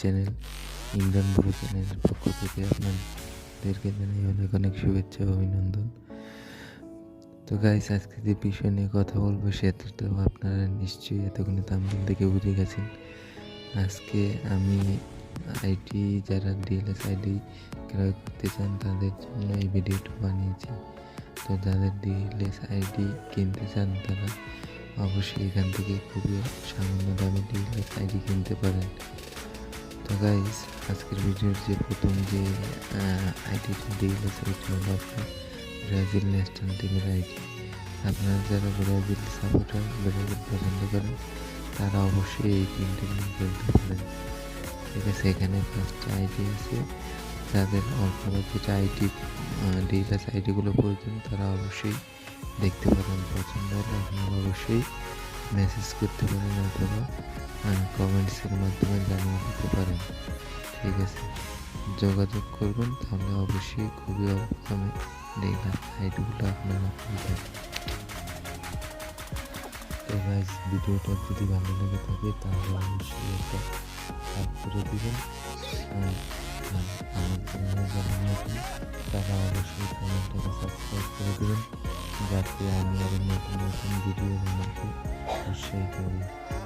চ্যানেলের পক্ষ থেকে আপনাদেরকে জানাই অনেক অনেক শুভেচ্ছা ও অভিনন্দন। তো গাইস আজকে যে বিষয় নিয়ে কথা বলব সেটা তো আপনারা নিশ্চয়ই এতক্ষণে তামিল থেকে বুঝে গেছেন। আজকে আমি আইডি যারা ডিএলএস আইডি ক্রয় করতে চান তাদের জন্য এই ভিডিওটা বানিয়েছি। তো যাদের ডিএলএস আইডি কিনতে চান তারা অবশ্যই এখান থেকে খুবই সামান্য দামে ডিএলএস আইডি কিনতে পারেন। তো গাইস আজকের ভিডিওর যে প্রথম যে আইডিটা ডিএলএস আইডি হলো আপনার ব্রাজিল ন্যাশনাল টিমের আইডি আপনারা যারা ব্রাজিল সাপোর্টার ব্রাজিল পছন্দ করেন, তারা অবশ্যই এই টিমটি নিয়ে খেলতে পারেন। ঠিক আছে, এখানে পাঁচটা আইডি আছে। যাদের যেটা আইডি ডিএলএস আইডিগুলো প্রয়োজন, তারা অবশ্যই দেখতে পারেন। পছন্দ হলে আপনারা অবশ্যই মেসেজ করতে পারেন অথবা কমেন্টসের মাধ্যমে জানিয়ে দিতে পারেন। ঠিক আছে? যোগাযোগ করবেন, তাহলে অবশ্যই খুবই দামে ডিএলএস আইডিগুলো আপনারা পাবেন তো ভিডিওটা যদি ভালো লেগে থাকে, তাহলে অবশ্যই একটা লাইক করে দেবেন। তারা অবশ্যই চ্যানেলটাকে সাবস্ক্রাইব করে দেবেন। যাতে আমি আরও নতুন নতুন ভিডিও বানাতে উৎসাহিত হই